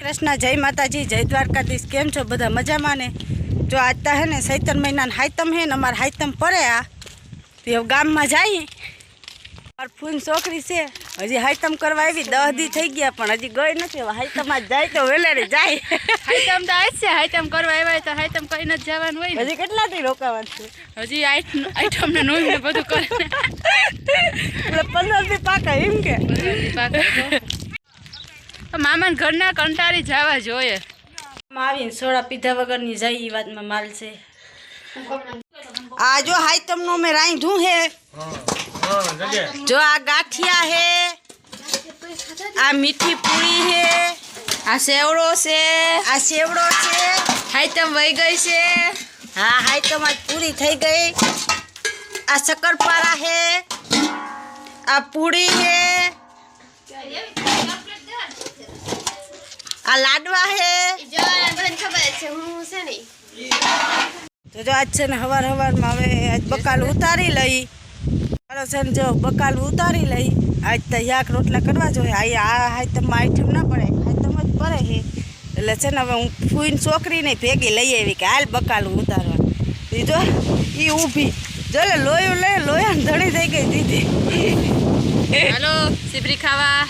કૃષ્ણ જય માતાજી જય દ્વારકાધીશ કેમ છો? બધા મજામાં ને? જો આજ તા હે ને સૈતન મહિનાના હાઈતમ હે ને અમારે હાઈતમ પડે આ. તો ગામમાં જઈએ મારે ફૂન છોકરી છે. હજી હાઈતમ કરવા આવી દહ દી થઈ ગયા પણ હજી ગઈ નથી. હવે હાઈતમ જાય તો વેલેરે જાય. હાઈતમ તો આજ છે હાઈતમ કરવા આવ્યા તો હાઈતમ કરીને જ જવાનું હોય હજી કેટલા દી રોકાવાનું છે? હજી આઈટમ ને નોઈ ને બધું કરે. એટલે પંદર દી પાકા એમ કે? મામાને ઘરના કંટાળી જવા જોઈએ. આવીને સોડા પીધા વગરની જાય એ વાતમાં માલ છે. આ જો હાઈતમનું મેં રાંધું હે. જો આ ગાંઠિયા હે. આ મીઠી પૂરી હે. આ સેવડો છે. આ સેવડો છે. હાઈતમ વહી ગઈ છે. હા હાઈતમ આજ પૂરી થઈ ગઈ. આ શક્કરપારા હે. આ પૂરી હે. આ લાડવા હે. તો જો આજ છે ને હવાર હવારમાં હવે આજ બકાલ ઉતારી લઈ. ચાલો છે ને જો બકાલ ઉતારી લઈ. આજ તો યાક રોટલા કરવા જોઈએ. આ આ હાઈતમમાં આઈટમ ના પડે. હાઈતમ જ પડે હે. એટલે છે ને હવે હું ફૂઈને છોકરીને ભેગી લઈ આવી કે હાલ બકાલ ઉતારવા. એ જો એ ઊભી. જો લે લોયું લે લોયા ધણી થઈ ગઈ દીધી. હાલો સીપરી ખાવા.